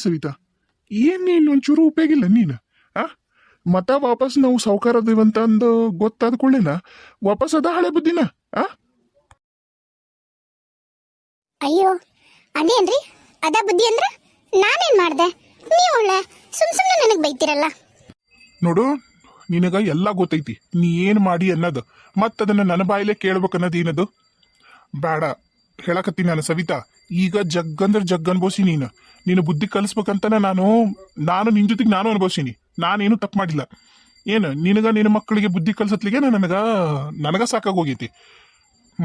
ಸವಿತಾ? ಏನ್ ನೀನು ಒಂಚೂರು ಉಪಯೋಗಿಲ್ಲ ನೀನು? ಆ? ಮತ ವಾಪಸ್ ನಾವು ಸಾವುಕಾರ ಅಂತ ಅಂದು ಗೊತ್ತಾದ ಕೂಡಲೇನ ವಾಪಸ್ ಅದ ಹಳೆ ಬುದ್ಧಿನ? ಆ? ಅಯ್ಯೋ ಅದೇನ್ರಿ? ಅದ ಬುದ್ಧಿ ಅಂದ್ರೆ ನಾನೇನ್ ಮಾಡ್ದೆ? ನೀವು ಸುಮ್ ಸುಮ್ನೆ ನನಗೆ ಬೈತಿರಲ್ಲ? ನೋಡು ನಿನಗ ಎಲ್ಲ ಗೊತ್ತೈತಿ. ನೀ ಏನ್ ಮಾಡಿ ಅನ್ನೋದು. ಮತ್ತದನ್ನ ನನ್ನ ಬಾಯಲ್ಲೇ ಕೇಳ್ಬೇಕನ್ನೋದು ಏನದು? ಬೇಡ. ಹೇಳಕತ್ತೀನಿ ನಾನು ಸವಿತಾ. ಈಗ ಜಗ್ಗಂದ್ರೆ ಜಗ್ ಅನ್ಬೋಸಿ ನೀನು. ನೀನು ಬುದ್ಧಿ ಕಲಿಸ್ಬೇಕಂತನ ನಾನು ನಾನು ನಿನ್ ಜೊತೆಗೆ ನಾನು ಅನ್ಬೋಸಿನಿ. ನಾನೇನು ತಪ್ಪು ಮಾಡಿಲ್ಲ. ಏನು, ನಿನಗ ನಿನ್ನ ಮಕ್ಕಳಿಗೆ ಬುದ್ಧಿ ಕಲಿಸತ್ಲಿಗೆ ನನಗ? ನನಗ ಸಾಕಾಗೋಗೈತಿ.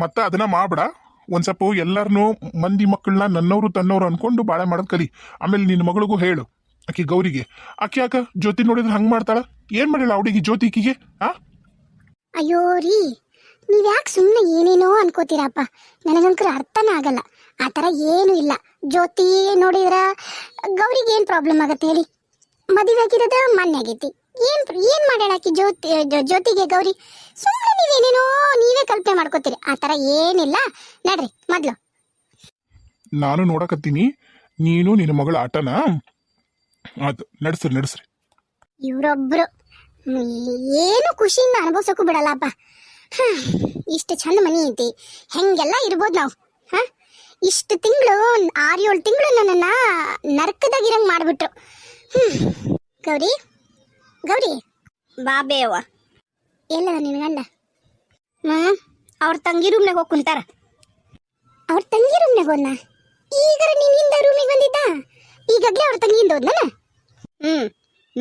ಮತ್ತೆ ಅದನ್ನ ಮಾಡ್ಬೇಡ. ಒಂದು ಸ್ವಲ್ಪ ಎಲ್ಲಾರನು ಮಂದಿ ಮಕ್ಕಳನ್ನ ನನ್ನವರು ತನ್ನವರು ಅನ್ಕೊಂಡು ಬಾಳೆ ಮಾಡೋದು ಕಲಿ. ಆಮೇಲೆ ನಿನ್ನ ಮಗಳಿಗೂ ಹೇಳು, ಆಕೆ ಗೌರಿಗೆ. ಆಕೆ ಯಾಕ ಜ್ಯೋತಿ ನೋಡಿದ್ರೆ ಹಂಗೆ ಮಾಡ್ತಾಳ? ಏನ್ ಮಾಡಿಲ್ಲ ಅವಡಿಗೆ ಜ್ಯೋತಿ ಈಕಿಗೆ? ಆ? ಅಯ್ಯೋ ರೀ ನೀವ್ ಯಾಕೆ ಸುಮ್ಮನೆ ಏನೇನೋ ಅನ್ಕೋತೀರಪ್ಪ? ನನಗಂತೂ ಅರ್ಥನೇ ಆಗಲ್ಲ. ಆ ಥರ ಏನು ಇಲ್ಲ. ಜ್ಯೋತಿ ನೋಡಿದ್ರ ಗೌರಿಗೆ ಏನು ಪ್ರಾಬ್ಲಮ್ ಆಗತ್ತೆ ಹೇಳಿ? ಮದುವೆ ಆಗಿರೋದ ಮೊನ್ನೆ ಆಗೈತಿ. ಏನ್ ಏನ್ ಮಾಡ್ಯಾಳ ಜ್ಯೋತಿ ಜ್ಯೋತಿಗೆ ಗೌರಿ? ಸುಮ್ಮನೆ ನೀವೇನೇನೋ ನೀವೇ ಕಲ್ಪನೆ ಮಾಡ್ಕೋತೀರಿ. ಆ ಥರ ಏನಿಲ್ಲ. ನಡ್ರಿ ಮೊದ್ಲು. ನಾನು ನೋಡಕತ್ತೀನಿ. ನೀನು ನಿನ್ನ ಮಗಳ ಆಟನ. ಆತು ನಡೆಸ್ರಿ ನಡೆಸ್ರಿ. ಇವರೊಬ್ರು. ಏನು ಖುಷಿಯಿಂದ ಅನುಭವಿಸೋಕು ಬಿಡಲ್ಲಪ್ಪ. ಇಷ್ಟು ಚಂದ ಮನಿ ಐತಿ. ಹೆಂಗೆಲ್ಲ ಇರ್ಬೋದು ನಾವು, ಹಾ? ಇಷ್ಟು ತಿಂಗಳು ಆರು ಏಳು ತಿಂಗಳು ನನ್ನನ್ನ ನರಕದಾಗಿರಂಗ್ ಮಾಡ್ಬಿಟ್ರು. ಹ್ಮ್. ಗೌರಿ ಗೌರಿ. ಬಾ ಬೇವ ಎಲ್ಲದ ನಿನ್ ಗಂಡ? ಹ್ಮ್, ಅವ್ರ ತಂಗಿ ರೂಮ್ನಾಗ ಹೋಗಿ ಕುಂತಾರ. ಅವ್ರ ತಂಗಿ ರೂಮ್ನಾಗ ಹೋದ್ನ? ಈಗ ನಿನ್ನಿಂದ ರೂಮಿಗೆ ಬಂದಿದ್ದ? ಈಗಾಗ್ಲೇ ಅವ್ರ ತಂಗಿಯಿಂದ ಹೋದ್ನ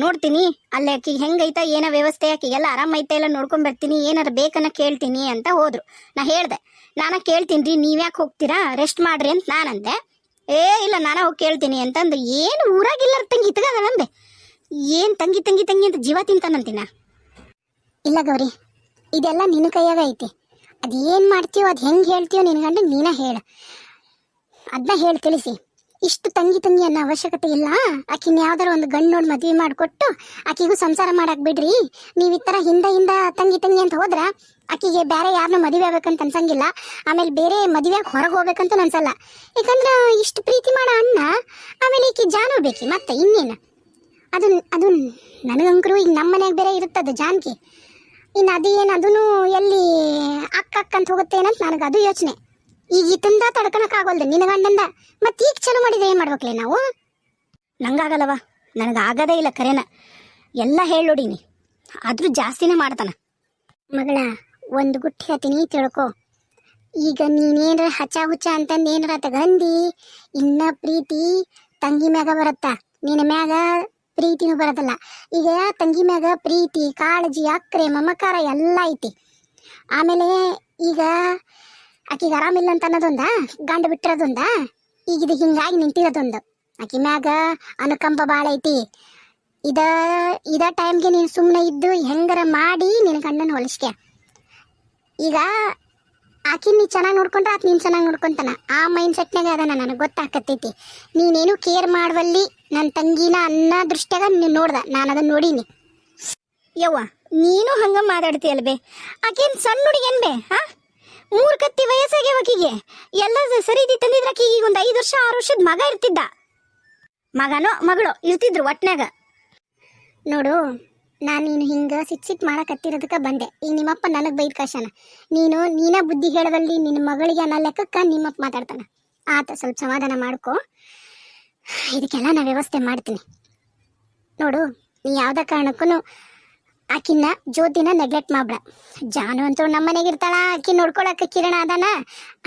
ನೋಡ್ತೀನಿ. ಅಲ್ಲೇ ಆಕಿಗೆ ಹೆಂಗೈತ, ಏನೋ ವ್ಯವಸ್ಥೆ, ಆಕಿಗೆಲ್ಲ ಆರಾಮ ಐತೆ ಎಲ್ಲ ನೋಡ್ಕೊಂಬರ್ತೀನಿ ಏನಾರ ಬೇಕನ್ನ ಕೇಳ್ತೀನಿ ಅಂತ ಹೋದ್ರು. ನಾ ಹೇಳ್ದೆ, ನಾನು ಕೇಳ್ತೀನಿ ರೀ, ನೀವ್ಯಾಕೆ ಹೋಗ್ತೀರಾ? ರೆಸ್ಟ್ ಮಾಡ್ರಿ ಅಂತ ನಾನಂದೆ. ಏ, ಇಲ್ಲ, ನಾನು ಹೋಗಿ ಕೇಳ್ತೀನಿ ಅಂತಂದು, ಏನು ಊರಾಗಿಲ್ಲ ತಂಗಿ ಇತ್ಗದಂದೆ ಏನು ತಂಗಿ ತಂಗಿ ತಂಗಿ ಅಂತ ಜೀವ ತಿಂತಾನಂತಿನ ಇಲ್ಲ ಗೌರಿ, ಇದೆಲ್ಲ ನಿನ್ನ ಕೈಯಾಗ ಐತಿ. ಅದೇನು ಮಾಡ್ತೀಯೋ, ಅದು ಹೆಂಗೆ ಹೇಳ್ತೀಯೋ ನಿನ್ ನೀನೇ ನೀನ ಹೇಳ. ಅದನ್ನ ಹೇಳಿ, ತಿಳಿಸಿ. ಇಷ್ಟು ತಂಗಿ ತಂಗಿ ಅನ್ನೋ ಅವಶ್ಯಕತೆ ಇಲ್ಲ. ಆಕಿನ ಯಾವ್ದಾರ ಒಂದು ಗಂಡು ನೋಡಿ ಮದ್ವೆ ಮಾಡಿಕೊಟ್ಟು ಆಕಿಗೂ ಸಂಸಾರ ಮಾಡಕ್ ಬಿಡ್ರಿ. ನೀವು ಈ ತರ ಹಿಂದೆ ಹಿಂದ ತಂಗಿ ತಂಗಿ ಅಂತ ಹೋದ್ರ ಆಕಿಗೆ ಬೇರೆ ಯಾರನ್ನೂ ಮದುವೆ ಆಗ್ಬೇಕಂತ ಅನ್ಸಂಗಿಲ್ಲ. ಆಮೇಲೆ ಬೇರೆ ಮದುವೆಯಾಗಿ ಹೊರಗೆ ಹೋಗ್ಬೇಕಂತ ಅನ್ಸಲ್ಲ. ಯಾಕಂದ್ರೆ ಇಷ್ಟು ಪ್ರೀತಿ ಮಾಡೋ ಅಣ್ಣ. ಆಮೇಲೆ ಈಕಿ ಜಾನು ಬೇಕಿ ಮತ್ತೆ ಇನ್ನೇನು? ಅದು ಅದು ನನಗಂಕರು ಈಗ ನಮ್ಮ ಮನೆಯಾಗ ಬೇರೆ ಇರುತ್ತದು ಜಾನ್ಕಿ. ಇನ್ನು ಅದು ಏನು ಅದೂ ಎಲ್ಲಿ ಅಕ್ಕ ಅಕ್ಕಂತ ಹೋಗುತ್ತೆ ಏನಂತ ನನಗೆ ಅದು ಯೋಚನೆ. ಈಗ ಇತ್ತಿಂದ ತಡ್ಕನಕ್ ಆಗೋಲ್ದು ನಿನ್ನ ಗಂಡಂದ ಮತ್ತೆ ಈಗ ಚಲೋ ಮಾಡಿದ್ರೆ ಏನು ಮಾಡ್ಬೇಕ್ಲೆ ನಾವು? ನಂಗಾಗಲ್ಲವ? ನನಗೆ ಆಗದೇ ಇಲ್ಲ ಕರೆನ. ಎಲ್ಲ ಹೇಳೋಡಿನಿ ಆದ್ರೂ ಜಾಸ್ತಿನೇ ಮಾಡ್ತಾನ. ಮಗಳ, ಒಂದು ಗುಟ್ಟಿ ಹತ್ತೀನಿ ತಿಳ್ಕೊ. ಈಗ ನೀನೇನ್ರ ಹಚ್ಚ ಹುಚ್ಚ ಅಂತಂದು ಏನರ ತಗಂದಿ ಇನ್ನ ಪ್ರೀತಿ ತಂಗಿ ಮ್ಯಾಗ ಬರತ್ತ? ನಿನ್ನ ಮ್ಯಾಗ ಪ್ರೀತಿನೂ ಬರೋದಲ್ಲ. ಈಗ ತಂಗಿ ಮ್ಯಾಗ ಪ್ರೀತಿ, ಕಾಳಜಿ, ಅಕ್ರೆ, ಮಮಕಾರ ಎಲ್ಲ ಐತಿ. ಆಮೇಲೆ ಈಗ ಆಕಿಗೆ ಆರಾಮಿಲ್ಲ ಅಂತ ಅನ್ನೋದೊಂದ ಗಂಡ ಬಿಟ್ಟಿರೋದೊಂದ? ಈಗ ಇದು ಹಿಂಗಾಗಿ ನಿಂತಿರೋದೊಂದು. ಆಕಿ ಮ್ಯಾಗ ಅನುಕಂಪ ಭಾಳ ಐತಿ. ಇದ ಇದ ಟೈಮ್ಗೆ ನೀನು ಸುಮ್ಮನೆ ಇದ್ದು ಹೆಂಗರ ಮಾಡಿ ನಿನ್ನ ಗಂಡನ ಹೊಲಿಸ್ಕೆ ಈಗ ಆಕಿ ನೀ ಚೆನ್ನಾಗಿ ನೋಡ್ಕೊಂಡ್ರೆ ಆತ ನೀನು ಚೆನ್ನಾಗಿ ನೋಡ್ಕೊಂತಾನ. ಆ ಮೈಂಡ್ ಸೆಟ್ನಾಗ ಅದ ನನಗೆ ಗೊತ್ತಾಕತ್ತೈತಿ. ನೀನೇನು ಕೇರ್ ಮಾಡುವಲ್ಲಿ? ನನ್ನ ತಂಗಿನ ಅನ್ನ ದೃಷ್ಟಿಯಾಗ ನೀನು ನೋಡ್ದ. ನಾನು ಅದನ್ನ ನೋಡೀನಿ. ಯವ್ವ, ನೀನು ಹಂಗ ಮಾತಾಡ್ತೀಯಲ್ಬೇ? ಆಕೇನ್ ಸಣ್ಣ ಹುಡುಗಿ ಬೇ ಹಾ? ಮೂರ್ ಕತ್ತಿ ವಯಸ್ಸಾಗೆ ಆಕಿಗೆ ಎಲ್ಲ ಸರಿ ಇದ್ದಿ ತಂದಿದ್ರ ಆಕಿಗೆ ಒಂದು ಐದು ವರ್ಷ, ಆರು ವರ್ಷದ ಮಗ ಇರ್ತಿದ್ದ. ಮಗನೋ, ಮಗಳು, ಇರ್ತಿದ್ರು ಒಟ್ನಾಗ ನೋಡು, ನಾನು ನೀನು ಹಿಂಗೆ ಸಿಟ್ ಸಿಟ್ ಮಾಡಕತ್ತಿರೋದಕ್ಕೆ ಬಂದೆ. ಈ ನಿಮ್ಮಪ್ಪ ನನಗೆ ಬೈದ್ ಕಶನ ನೀನು, ನೀನ ಬುದ್ಧಿ ಹೇಳದಲ್ಲಿ ನಿನ್ನ ಮಗಳಿಗೆ ಅನ್ನೋ ಲೆಕ್ಕಕ್ಕೆ ನಿಮ್ಮಪ್ಪ ಮಾತಾಡ್ತಾನ. ಆತ ಸ್ವಲ್ಪ ಸಮಾಧಾನ ಮಾಡ್ಕೊ. ಇದಕ್ಕೆಲ್ಲ ನಾ ವ್ಯವಸ್ಥೆ ಮಾಡ್ತೀನಿ. ನೋಡು, ನೀ ಯಾವುದೇ ಕಾರಣಕ್ಕೂ ಆಕಿನ ಜ್ಯೋತಿನ ನೆಗ್ಲೆಕ್ಟ್ ಮಾಡ್ಬೇಡ. ಜಾನು ಅಂತೂ ನಮ್ಮ ಮನೆಗೆ ಇರ್ತಾಳ, ಆಕಿ ನೋಡ್ಕೊಳಕ್ಕೆ ಕಿರಣ ಅದಾನ.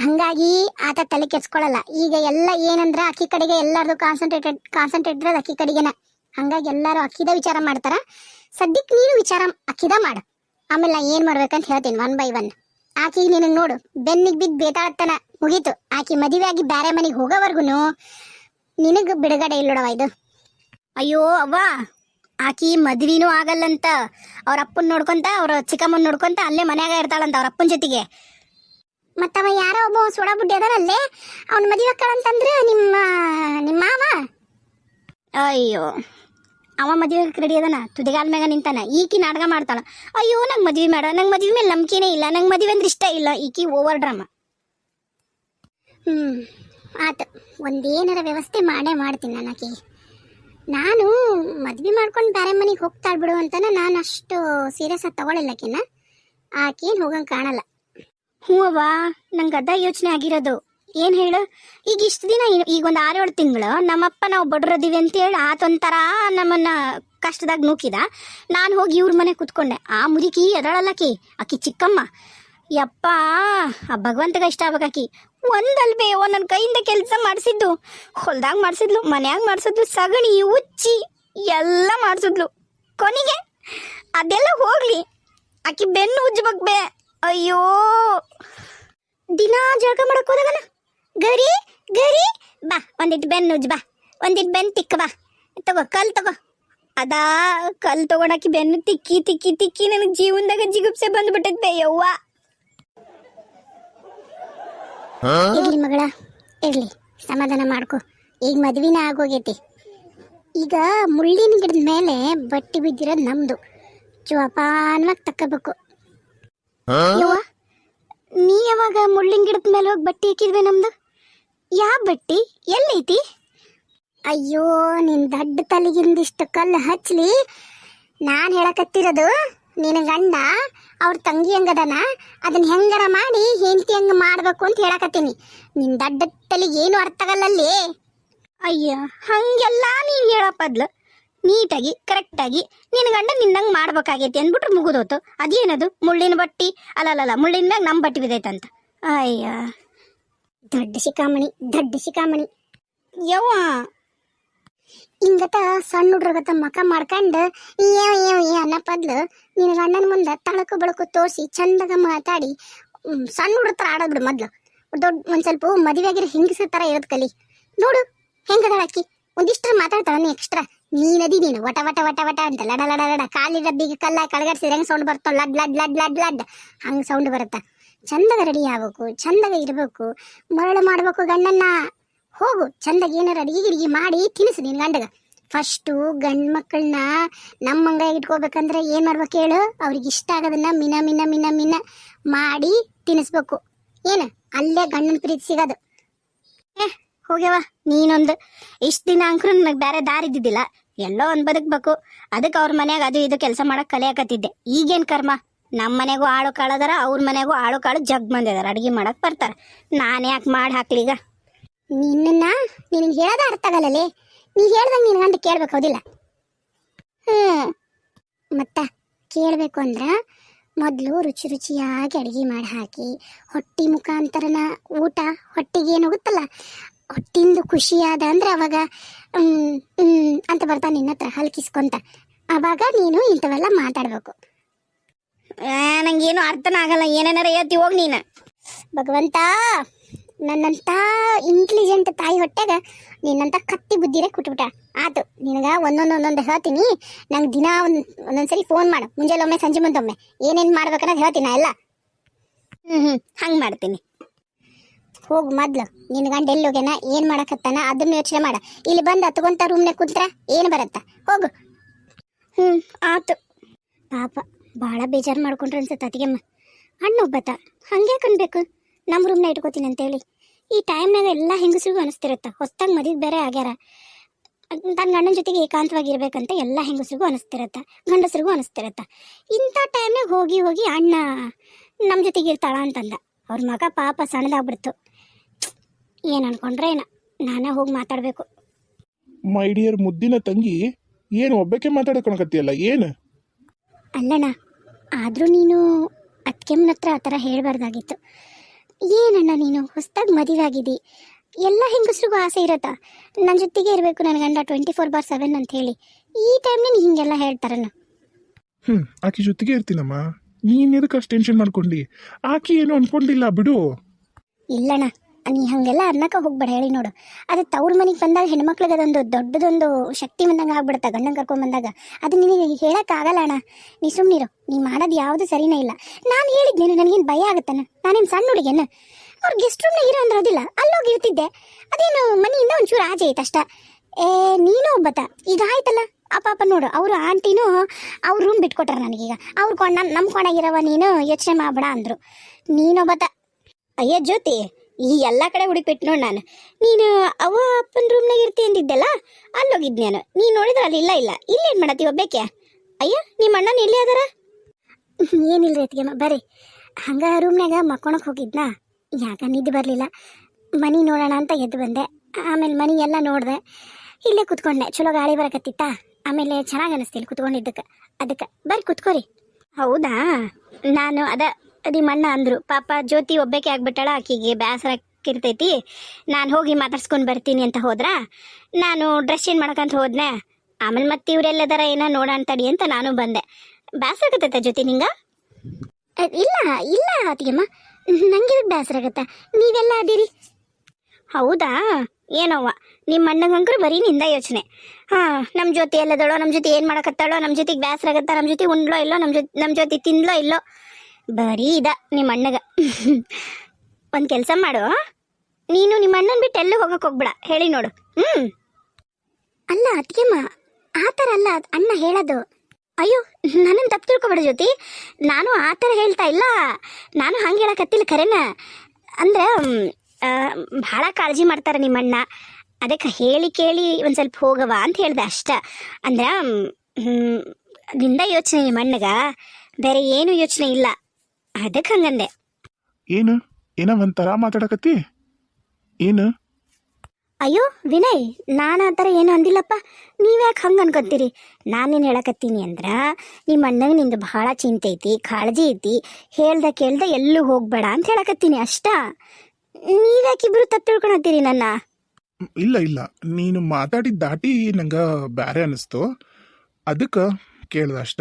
ಹಂಗಾಗಿ ಆತ ತಲೆ ಕೆಡ್ಸ್ಕೊಳಲ್ಲ. ಈಗ ಎಲ್ಲ ಏನಂದ್ರ ಅಕ್ಕಿ ಕಡೆಗೆ ಎಲ್ಲಾರ್ದು ಕಾನ್ಸಂಟ್ರೇಟೆಡ್ ಕಾನ್ಸಂಟ್ರೇಟ್ ಇರೋದು ಅಕ್ಕಿ ಕಡೆಗೆನ. ಹಂಗಾಗಿ ಎಲ್ಲರೂ ಅಕ್ಕಿದ ವಿಚಾರ ಮಾಡ್ತಾರ. ಸದ್ಯಕ್ಕೆ ನೀನು ವಿಚಾರ ಅಕ್ಕಿದ ಮಾಡು. ಆಮೇಲೆ ನಾ ಏನ್ ಮಾಡ್ಬೇಕಂತ ಹೇಳ್ತೀನಿ ಒನ್ ಬೈ ಒನ್ ಆಕಿ ನಿನಗೆ ನೋಡು, ಬೆನ್ನಿಗೆ ಬಿದ್ದು ಬೇತಾಳತ್ತನ ಮುಗೀತು. ಆಕಿ ಮದುವೆ ಆಗಿ ಬೇರೆ ಮನೆಗೆ ಹೋಗೋವರ್ಗು ನಿನಗೆ ಬಿಡುಗಡೆ ಇಲ್ಲೋಡವ ಇದು. ಅಯ್ಯೋ ಅವ್ವ ಆಕಿ ಮದ್ವಿನೂ ಆಗಲ್ಲಂತ ಅವ್ರ ಅಪ್ಪನ್ ನೋಡ್ಕೊಂತ, ಅವ್ರ ಚಿಕ್ಕಮ್ಮನ್ ನೋಡ್ಕೊಂತ ಅಲ್ಲೇ ಮನ್ಯಾಗ ಇರ್ತಾಳಂತ ಅವ್ರ ಅಪ್ಪನ ಜೊತೆಗೆ. ಮತ್ತವ ಯಾರೋ ಒಬ್ಬ ಸೋಡಾ ಬುಡ್ಡಿ ಅಲ್ಲೇ ಅವ್ನ ಮದುವೆ ಅಂತಂದ್ರೆ ನಿಮ್ಮ ನಿಮ್ಮ ಮಾವ? ಅಯ್ಯೋ, ಅವ ಮದುವೆ ರೆಡಿ ಅದನ? ತುದಿಗಾಲ್ ಮ್ಯಾಗ ನಿಂತಾನ, ಈಕಿ ನಾಟಕ ಮಾಡ್ತಾಳ. ಅಯ್ಯೋ, ನಂಗೆ ಮದ್ವಿ ಮಾಡ ನಂಗೆ ಮದ್ವೆ ಮೇಲೆ ನಂಬಿಕೆನೇ ಇಲ್ಲ, ನಂಗೆ ಮದ್ವೆ ಅಂದ್ರೆ ಇಷ್ಟ ಇಲ್ಲ, ಈಕಿ ಓವರ್ ಡ್ರಾಮಾ ಹ್ಮ್, ಆತು, ಒಂದೇನಾರ ವ್ಯವಸ್ಥೆ ಮಾಡೇ ಮಾಡ್ತೀನಿ ನಾನು ನಾನು ಮದ್ವೆ ಮಾಡ್ಕೊಂಡು ಬೇರೆ ಮನೆಗೆ ಹೋಗ್ತಾಳ್ ಬಿಡು ಅಂತನ ನಾನು ಅಷ್ಟು ಸೀರಿಯಸ್ ಆಗಿ ತಗೊಳಿಲ್ಲಕಿನ್ನ ಆಕೇನು. ಹೋಗಂಗ್ ಕಾಣಲ್ಲ. ಹ್ಞೂ ಅವ್ವ, ನಂಗೆ ಅದ ಯೋಚನೆ ಆಗಿರೋದು. ಏನು ಹೇಳು? ಈಗ ಇಷ್ಟು ದಿನ ಈಗ ಒಂದು ಆರೇಳು ತಿಂಗಳು, ನಮ್ಮಪ್ಪ ನಾವು ಬಡ್ರದಿವಿ ಅಂತೇಳಿ ಆತೊಂಥರ ನಮ್ಮನ್ನ ಕಷ್ಟದಾಗ ನೂಕಿದ. ನಾನು ಹೋಗಿ ಇವ್ರ ಮನೆ ಕೂತ್ಕೊಂಡೆ. ಆ ಮುದುಕಿ ಅದಳಲ್ಲಕಿ ಆಕಿ ಚಿಕ್ಕಮ್ಮ. ಯಪ್ಪ, ಆ ಭಗವಂತಗ ಇಷ್ಟ ಆಗಬೇಕಾಕಿ. ಒಂದಲ್ವೇ ಓ ನನ್ನ ಕೈಯಿಂದ ಕೆಲಸ ಮಾಡಿಸಿದ್ದು. ಹೊಲ್ದಾಗ ಮಾಡಿಸಿದ್ಲು, ಮನ್ಯಾಗ ಮಾಡಿಸಿದ್ಲು, ಸಗಣಿ, ಉಚ್ಚಿ ಎಲ್ಲ ಮಾಡಿಸಿದ್ಲು. ಕೊನೆಗೆ ಅದೆಲ್ಲ ಹೋಗ್ಲಿ. ಆಕಿ ಬೆನ್ನು ಉಜ್ಜಬೇಕು ಬೇ ಅಯ್ಯೋ. ದಿನಾ ಜಳಕ ಮಾಡಕ್ ಹೋದಾಗನ ಗರಿ ಗರಿ. ಬಾ ಒಂದಿಟ್ಟು ಬೆನ್ನು ಉಜ್ಜ, ಬಾ. ಒಂದಿಟ್ಟು ಬೆನ್ನು ತಿಕ್ಕ, ಬಾ. ತಗೋ, ಕಲ್ ತಗೋ. ಅದಾ, ಕಲ್ ತಗೊಂಡಾಕಿ ಬೆನ್ನು ತಿಕ್ಕಿ ತಿಕ್ಕಿ ತಿಕ್ಕಿ, ನನಗೆ ಜೀವನದಾಗ ಜಿಗುಪ್ಸೆ ಬಂದ್ಬಿಟ್ಟೈತೆ ಯವ್ವ. ಇರ್ಲಿ ಮಗಳ, ಇರ್ಲಿ. ಸಮಾಧಾನ ಮಾಡ್ಕೊ. ಈಗ ಮದ್ವಿನ ಆಗೋಗೈತಿ. ಈಗ ಮುಳ್ಳಿನ ಗಿಡದ ಮೇಲೆ ಬಟ್ಟಿ ಬಿದ್ದಿರೋದು ನಮ್ದು. ಜೋಪಾನವಾಗಿ ತಕ್ಕಬೇಕು. ನೀ ಯಾವಾಗ ಮುಳ್ಳಿನ ಗಿಡದ ಮೇಲೆ ಹೋಗಿ ಬಟ್ಟಿ ಹಾಕಿದ್ವಿ ನಮ್ದು? ಯಾವ ಬಟ್ಟಿ? ಎಲ್ಲೈತಿ? ಅಯ್ಯೋ, ನಿನ್ ದಡ್ಡ ತಲೆಗಿಂದಿಷ್ಟು ಕಲ್ಲು ಹಚ್ಲಿ. ನಾನು ಹೇಳಕತ್ತಿರೋದು ನಿನ್ನ ಗಂಡ ಅವ್ರ ತಂಗಿ ಹಂಗದನ? ಅದನ್ನ ಹೆಂಗಾರ ಮಾಡಿ ಹೆಂಡತಿ ಹಂಗ ಮಾಡಬೇಕು ಅಂತ ಹೇಳಕತ್ತೀನಿ. ನಿನ್ ದಡ್ಡ ತಲೆಗೆ ಏನು ಅರ್ಥ ಆಗಲ್ಲಲ್ಲಿ? ಅಯ್ಯ ಹಂಗೆಲ್ಲ ನೀನು ಹೇಳಪ್ಪದ್ಲು ನೀಟಾಗಿ ಕರೆಕ್ಟಾಗಿ ನಿನ್ನ ಗಂಡ ನಿನ್ನಂಗೆ ಮಾಡ್ಬೇಕಾಗೈತಿ ಅಂದ್ಬಿಟ್ರೆ ಮುಗಿದೋತು. ಅದೇನದು? ಮುಳ್ಳಿನ ಬಟ್ಟಿ? ಅಲ್ಲಲ್ಲ ಮುಳ್ಳಿನ ಮ್ಯಾಗ ನಮ್ಮ ಬಟ್ಟಿ ಬಿದ್ದೈತಂತ. ಅಯ್ಯ. ದಡ್ಡ ಶಿಖಾಮಣಿ ದಡ್ಡ ಶಿಖಾಮಣಿ. ಯವ್ವ ಹಿಂಗತ ಸಣ್ಣ ಹುಡ್ರಗತ ಮಕ ಮಾಡ್ಕೊಂಡು ಏವ್ ಏವ್ ಏ ಅನ್ನ ಪದ್ಲು ನಿನ್ನ ಗಂಡನ ಮುಂದೆ ತಳಕು ಬೆಳಕು ತೋರಿಸಿ ಚಂದಾಗ ಮಾತಾಡಿ. ಸಣ್ಣ ಹುಡ್ರ ಆಡೋದ್ ಬಿಡು ಮೊದ್ಲು. ದೊಡ್ಡ, ಒಂದ್ ಸ್ವಲ್ಪ ಮದುವೆಯಾಗಿರೋ ಹಿಂಗಸ ಥರ ಇರೋದು ಕಲಿ. ನೋಡು, ಹೆಂಗದಾಳ ಅಕ್ಕಿ ಒಂದಿಷ್ಟು ಮಾತಾಡ್ತಾಳ ನೀ ಎಕ್ಸ್ಟ್ರಾ ನೀನದಿ ನೀನು, ವಟ ವಟ ವಟ ವಟ ಅಂತ ಲಡ ಲಡ ಲಡ ಕಾಲಿ ಡಬ್ಬಿಗೆ ಕಲ್ಲ ಕಳಗಡ್ಸಿದ್ರೆ ಹೆಂಗೆ ಸೌಂಡ್ ಬರ್ತಾವ ಲಡ್ ಲಡ್ ಲಡ್ ಲಡ್ ಲಡ್. ಹಂಗ್ ಸೌಂಡ್ ಬರುತ್ತ? ಚಂದಾಗ ರೆಡಿ ಆಗ್ಬೇಕು, ಚಂದಾಗ ಇರ್ಬೇಕು, ಮರಳು ಮಾಡಬೇಕು ಗಂಡನ್ನ. ಹೋಗು, ಚಂದಾಗಿ ಏನಾರ ಅಡಿಗೆ ಗಿಡಿಗೆ ಮಾಡಿ ತಿನ್ನಿಸು ನಿನ್ನ ಗಂಡಗ. ಫಸ್ಟು ಗಂಡ್ ಮಕ್ಕಳನ್ನ ನಮ್ಮ ನಮ್ಮಂಗ ಇಟ್ಕೋಬೇಕಂದ್ರೆ ಏನು ಮಾಡ್ಬೇಕು ಹೇಳು? ಅವ್ರಿಗೆ ಇಷ್ಟ ಆಗೋದನ್ನ ಮಿನ ಮಿನ ಮಿನ ಮಿನ ಮಾಡಿ ತಿನ್ನಿಸ್ಬೇಕು. ಏನು? ಅಲ್ಲೇ ಗಂಡನ ಪ್ರೀತಿ ಸಿಗೋದು. ಏ ಹೋಗ್ಯವ ನೀನೊಂದು. ಇಷ್ಟು ದಿನ ಅಂಕ್ರು ನನಗೆ ಬೇರೆ ದಾರಿ ಇದ್ದಿದ್ದಿಲ್ಲ. ಎಲ್ಲೋ ಒಂದು ಬದುಕಬೇಕು. ಅದಕ್ಕೆ ಅವ್ರ ಮನೆಯಾಗ ಅದು ಇದು ಕೆಲಸ ಮಾಡೋಕೆ ಕಲಿಯಾಕತ್ತಿದ್ದೆ ಈಗೇನು ಕರ್ಮ? ನಮ್ಮ ಮನೆಗೂ ಆಳು ಕಾಳದಾರ, ಅವ್ರ ಮನೆಗೂ ಆಳು ಕಾಳು ಜಗ್ ಬಂದಿದಾರೆ ಅಡಿಗೆ ಮಾಡೋಕೆ ಬರ್ತಾರೆ. ನಾನು ಯಾಕೆ ಮಾಡಿ ಹಾಕ್ಲೀಗ ನಿನ್ನ ನಿನಗೆ ಹೇಳೋದ ಅರ್ಥ ಆಗಲ್ಲಲೇ? ನೀ ಹೇಳ್ದಂಗೆ ನಿನ್ ಗಂಡ ಕೇಳ್ಬೇಕು ಹೌದಿಲ್ಲ? ಹ್ಞೂ ಮತ್ತ ಕೇಳಬೇಕು ಅಂದ್ರೆ ಮೊದಲು ರುಚಿ ರುಚಿಯಾಗಿ ಅಡಿಗೆ ಮಾಡಿ ಹಾಕಿ ಹೊಟ್ಟಿ ಮುಖಾಂತರನ ಊಟ ಹೊಟ್ಟಿಗೆ ಏನು ಹೋಗುತ್ತಲ್ಲ ಹೊಟ್ಟಿಂದು ಖುಷಿಯಾದ ಅಂದ್ರೆ ಅವಾಗ ಅಂತ ಬರ್ತಾ ನಿನ್ನ ಹತ್ರ ಹಲ್ಕಿಸ್ಕೊಂತ. ಅವಾಗ ನೀನು ಇಂಥವೆಲ್ಲ ಮಾತಾಡಬೇಕು. ನಂಗೇನು ಅರ್ಥನ ಆಗಲ್ಲ. ಏನೇನಾರ ಹೇಳ್ತಿ ಹೋಗ್ ನೀನು. ಭಗವಂತ! ನನ್ನಂತ ಇಂಟೆಲಿಜೆಂಟ್ ತಾಯಿ ಹೊಟ್ಟೆಗ ನಿನ್ನಂತ ಕತ್ತಿ ಬುದ್ಧಿರೇ ಕುಟ್ಬಿಟ್ಟ ಆತು, ನಿನಗ ಒಂದೊಂದು ಒಂದೊಂದು ಹೇಳ್ತೀನಿ. ನಂಗೆ ದಿನ ಒಂದು, ಒಂದೊಂದ್ಸರಿ ಫೋನ್ ಮಾಡು. ಮುಂಜಾನೆ ಒಮ್ಮೆ, ಸಂಜೆ ಮುಂದೊಮ್ಮೆ ಏನೇನು ಮಾಡ್ಬೇಕನ್ನ ಹೇಳ್ತೀನಿ ಎಲ್ಲ? ಹ್ಞೂ ಹ್ಞೂ ಹಂಗೆ ಮಾಡ್ತೀನಿ. ಹೋಗು ಮೊದ್ಲು. ನಿನ್ನ ಗಂಡ ಎಲ್ಲಿ ಹೋಗ್ಯಾನ, ಏನು ಮಾಡಕತ್ತಾನ, ಅದನ್ನ ಯೋಚನೆ ಮಾಡ. ಇಲ್ಲಿ ಬಂದು ಹತ್ಕೊಂತ ರೂಮ್ನಾಗ ಕುಂತ್ರ ಏನು ಬರತ್ತ? ಹೋಗು. ಹ್ಞೂ ಆತು. ಪಾಪ ಭಾಳ ಬೇಜಾರು ಮಾಡ್ಕೊಂಡ್ರೆ ಅನ್ಸುತ್ತೆ ಅತಿಗೆಮ್ಮ ಅಣ್ಣ ಒಬ್ಬತ್ತ ಹಂಗೆ ಅನ್ಬೇಕು? ನಮ್ಮ ರೂಮ್ನ ಇಟ್ಕೋತೀನಿ ಅಂತೇಳಿ. ಈ ಟೈಮ್ನಾಗ ಎಲ್ಲ ಹೆಂಗಸ್ರಿಗೂ ಅನಿಸ್ತಿರುತ್ತೆ. ಹೊಸ್ದಾಗಿ ಮದುವೆ ಬೇರೆ ಆಗ್ಯಾರ. ತನ್ನ ಗಂಡನ ಜೊತೆಗೆ ಏಕಾಂತವಾಗಿರ್ಬೇಕಂತ ಎಲ್ಲ ಹೆಂಗಸ್ರಿಗೂ ಅನಿಸ್ತಿರತ್ತ. ಗಂಡಸ್ರಿಗೂ ಅನಿಸ್ತಿರತ್ತ. ಇಂಥ ಟೈಮ್ನಾಗ ಹೋಗಿ ಹೋಗಿ ಅಣ್ಣ ನಮ್ಮ ಜೊತೆಗೆ ಇರ್ತಾಳ ಅಂತಂದ. ಅವ್ರ ಮಗ ಪಾಪ ಸಣ್ಣದಾಗ್ಬಿಡ್ತು. ಏನು ಅನ್ಕೊಂಡ್ರೆ ಏನ? ನಾನೇ ಹೋಗಿ ಮಾತಾಡಬೇಕು. ಮೈ ಡಿಯರ್ ಮುದ್ದಿನ ತಂಗಿ ಏನು ಒಬ್ಬಕ್ಕೆ ಮಾತಾಡ್ಕೊಳಕತ್ತಿಯಲ್ಲ ಏನು? ಅಲ್ಲಣ್ಣ ಆದರೂ ನೀನು ಅತ್ಕೆಮ್ಮನ ಹತ್ರ ಆ ಥರ ಹೇಳಬಾರ್ದಾಗಿತ್ತು. ಏನಣ್ಣ ನೀನು? ಹೊಸದಾಗಿ ಮದುವೆ ಆಗಿದ್ದಿ ಎಲ್ಲ ಹೆಂಗಸ್ರಿಗೂ ಆಸೆ ಇರತ್ತಾ. ನನ್ನ ಜೊತೆಗೆ ಇರಬೇಕು ನನ್ನ ಗಂಡ ಟ್ವೆಂಟಿ ಫೋರ್ ಬಾರ್ ಸೆವೆನ್ ಅಂತ ಹೇಳಿ. ಈ ಟೈಮ್ನಲ್ಲಿ ಹಿಂಗೆಲ್ಲ ಹೇಳ್ತಾರಣ್ಣ. ಹ್ಮ್ ಆಕಿ ಜೊತೆಗೆ ಇರ್ತೀನಮ್ಮ. ನೀನ್ ಎದಕ್ಕೆ ಅಷ್ಟು ಟೆನ್ಷನ್ ಮಾಡ್ಕೊಂಡಿ? ಆಕಿ ಏನು ಅನ್ಕೊಂಡಿಲ್ಲ ಬಿಡು. ಇಲ್ಲಣ್ಣ. ನೀ ಹಾಗೆಲ್ಲ ಅನ್ನಕ ಹೋಗ್ಬೇಡ, ಹೇಳಿ ನೋಡು. ಅದು ತವ್ರ ಮನೆಗೆ ಬಂದಾಗ ಹೆಣ್ಮಕ್ಳಿಗೆ ಅದೊಂದು ದೊಡ್ಡದೊಂದು ಶಕ್ತಿ ಬಂದಂಗೆ ಆಗ್ಬಿಡುತ್ತೆ, ಗಂಡನ ಬಂದಾಗ. ಅದು ನಿನಗೆ ಹೇಳೋಕ್ಕಾಗಲ್ಲ ಅಣ್ಣ. ನೀ ಸುಮ್ಮನಿರು ನೀ ಮಾಡೋದು ಯಾವುದು ಸರಿನೇ ಇಲ್ಲ. ನಾನು ಹೇಳಿದ್ನೇನು, ನನಗೇನು ಭಯ ಆಗುತ್ತಣ್ಣ? ನಾನೇನು ಸಣ್ಣ ಹುಡುಗಿಯನ್ನ ಅವ್ರ ಗೆಸ್ಟ್ ರೂಮ್ನ ಇರೋ ಅಂದ್ರೋದಿಲ್ಲ ಅಲ್ಲೋಗಿ ಇರ್ತಿದ್ದೆ. ಅದೇನು ಮನೆಯಿಂದ ಒಂಚೂರು ಆಚೆ ಐತೆ ಏ, ನೀನು ಒಬ್ಬತ. ಈಗ ಆಯ್ತಲ್ಲ? ಆ ಪಾಪ ನೋಡು, ಅವರು ಆಂಟಿನೂ ಅವ್ರ ರೂಮ್ ಬಿಟ್ಕೊಟ್ರ ನನಗೀಗ ಅವ್ರ ಕೊಂಡ ನಮ್ಮ ಕೊಂಡಾಗಿರವ ನೀನು ಯೋಚನೆ ಮಾಡಬೇಡ ಅಂದರು. ನೀನೊಬ್ಬತ. ಅಯ್ಯ ಜ್ಯೋತಿ. ಈ ಎಲ್ಲ ಕಡೆ ಹುಡುಕ್ಬಿಟ್ಟು ನೋಡಿ ನಾನು. ನೀನು ಅವ್ವ ಅಪ್ಪನ ರೂಮ್ನಾಗ ಇರ್ತಿ ಅಂದಿದ್ದೆಲ್ಲ ಅಲ್ಲಿ ಹೋಗಿದ್ ನಾನು. ನೀನು ನೋಡಿದ್ರೆ ಅಲ್ಲಿ ಇಲ್ಲ ಇಲ್ಲ. ಇಲ್ಲೇನು ಮಾಡತ್ತಿ ಒಬ್ಬೇಕೆ ಅಯ್ಯ ನಿಮ್ಮ ಅಣ್ಣನ ಇಲ್ಲೇ ಅದಾರ? ಏನಿಲ್ರಿ ಅತ್ತಿಗೆಮ್ಮ, ಬರ್ರಿ. ಹಂಗೆ ರೂಮ್ನಾಗ ಮಕ್ಕೊಳಕ್ಕೆ ಹೋಗಿದ್ನಾ? ಯಾಕ ನಿದ್ದೆ ಬರಲಿಲ್ಲ? ಮನಿ ನೋಡೋಣ ಅಂತ ಎದ್ದು ಬಂದೆ. ಆಮೇಲೆ ಮನಿ ಎಲ್ಲ ನೋಡಿದೆ. ಇಲ್ಲೇ ಕುತ್ಕೊಂಡೆ. ಚಲೋ ಗಾಳಿ ಬರಕತ್ತಿತ್ತ? ಆಮೇಲೆ ಚೆನ್ನಾಗಿ ಅನಿಸ್ತಿಲ್ಲ ಕುತ್ಕೊಂಡಿದ್ದಕ್ಕೆ. ಅದಕ್ಕೆ, ಬರ್ರಿ ಕುತ್ಕೋರಿ. ಹೌದಾ? ನಾನು ಅದ ನಿಮ್ಮ ಅಣ್ಣ ಅಂದ್ರು. ಪಾಪ ಜ್ಯೋತಿ ಒಬ್ಬಕೆ ಆಗ್ಬಿಟ್ಟಾಳ ಆಕಿಗೆ ಬೇಸರ ಇರ್ತೈತಿ ನಾನು ಹೋಗಿ ಮಾತಾಡ್ಸ್ಕೊಂಡು ಬರ್ತೀನಿ ಅಂತ ಹೋದ್ರ? ನಾನು ಡ್ರೆಸ್ ಚೇಂಜ್ ಮಾಡಕಂತ ಹೋದ್ನೆ. ಆಮೇಲೆ ಮತ್ತೆ ಇವರೆಲ್ಲದರ ಏನೋ ನೋಡೋಣ ತಡಿ ಅಂತ ನಾನು ಬಂದೆ. ಬೇಸರ ಆಗತ್ತೈತೆ ಜ್ಯೋತಿ ನಿಂಗ? ಇಲ್ಲ ಇಲ್ಲ ಅತ್ತಿಗೆಮ್ಮ ನಂಗೆ ಬೇಸರ ಆಗತ್ತ? ನೀವೆಲ್ಲ ಅದೀರಿ ಹೌದಾ? ಏನವ್ವ? ನಿಮ್ಮ ಅಣ್ಣಗಂಕರು ಬರೀ ನಿಂದ ಯೋಚನೆ. ಹಾ ನಮ್ಮ ಜೊತೆ ಎಲ್ಲದಳೋ ನಮ್ಮ ಜೊತೆ ಏನು ಮಾಡಕತ್ತಾಳೋ ನಮ್ಮ ಜೊತೆಗೆ ಬೇಸರ ಆಗತ್ತ ನಮ್ಮ ಜೊತೆ ಉಂಡ್ಲೋ ಇಲ್ಲೋ ನಮ್ಮ ಜೊತೆ ನಮ್ಮ ಜೊತೆ ತಿನ್ಲೋ ಇಲ್ಲೋ ಬರೀ ಇದ ನಿಮ್ಮ ಅಣ್ಣಗ. ಒಂದು ಕೆಲಸ ಮಾಡು ನೀನು ನಿಮ್ಮ ಅಣ್ಣನ ಬಿಟ್ಟು ಎಲ್ಲೂ ಹೋಗಕ್ಕೆ ಹೋಗ್ಬೇಡ. ಹೇಳಿ ನೋಡು. ಹ್ಞೂ ಅಲ್ಲ ಅತ್ತಿಗೆಮ್ಮ ಆ ಥರ ಅಲ್ಲ ಅಣ್ಣ ಹೇಳೋದು. ಅಯ್ಯೋ ನನ್ನನ್ನು ತಪ್ಪು ತಿಳ್ಕೊಬೇಡ ಜ್ಯೋತಿ. ನಾನು ಆ ಥರ ಹೇಳ್ತಾ ಇಲ್ಲ. ನಾನು ಹಂಗೆ ಹೇಳಕತ್ತಿಲ್ಲ ಖರೇನ ಅಂದ್ರೆ ಭಾಳ ಕಾಳಜಿ ಮಾಡ್ತಾರೆ ನಿಮ್ಮಣ್ಣ ಅದಕ್ಕೆ ಹೇಳಿ ಕೇಳಿ ಒಂದು ಸ್ವಲ್ಪ ಹೋಗವ ಅಂತ ಹೇಳ್ದೆ ಅಷ್ಟ. ಅಂದ್ರೆ ನಿಂದ ಯೋಚನೆ ನಿಮ್ಮ ಅಣ್ಣಗ. ಬೇರೆ ಏನು ಯೋಚನೆ ಇಲ್ಲ. ಅದಕ್ಕೆ ಹಂಗಂದೆ. ಏನು? ಏನ ಒಂಥರ ಮಾತಾಡಕತ್ತಿ. ಏನು? ಅಯ್ಯೋ ವಿನಯ್ ನಾನು ಆ ಥರ ಏನು ಅಂದಿಲ್ಲಪ್ಪ. ನೀವ್ಯಾಕೆ ಹಂಗೆ ಅನ್ಕೊತೀರಿ? ನಾನೇನು ಹೇಳಕತ್ತೀನಿ ಅಂದ್ರೆ ನಿಮ್ಮ ಅಣ್ಣಗೆ ನಿಂದು ಭಾಳ ಚಿಂತೆ ಐತಿ ಕಾಳಜಿ ಐತಿ ಹೇಳ್ದ ಕೇಳ್ದೆ ಎಲ್ಲೂ ಹೋಗ್ಬೇಡ ಅಂತ ಹೇಳಕತ್ತೀನಿ ಅಷ್ಟ. ನೀವ್ಯಾಕಿಬ್ರು ತಪ್ಪು ತಿಳ್ಕೊಳತ್ತೀರಿ ನನ್ನ? ಇಲ್ಲ ಇಲ್ಲ. ನೀನು ಮಾತಾಡಿದ ದಾಟಿ ನಂಗೆ ಬ್ಯಾರೆ ಅನ್ನಿಸ್ತು ಅದಕ್ಕೆ ಕೇಳ್ದೆ ಅಷ್ಟ.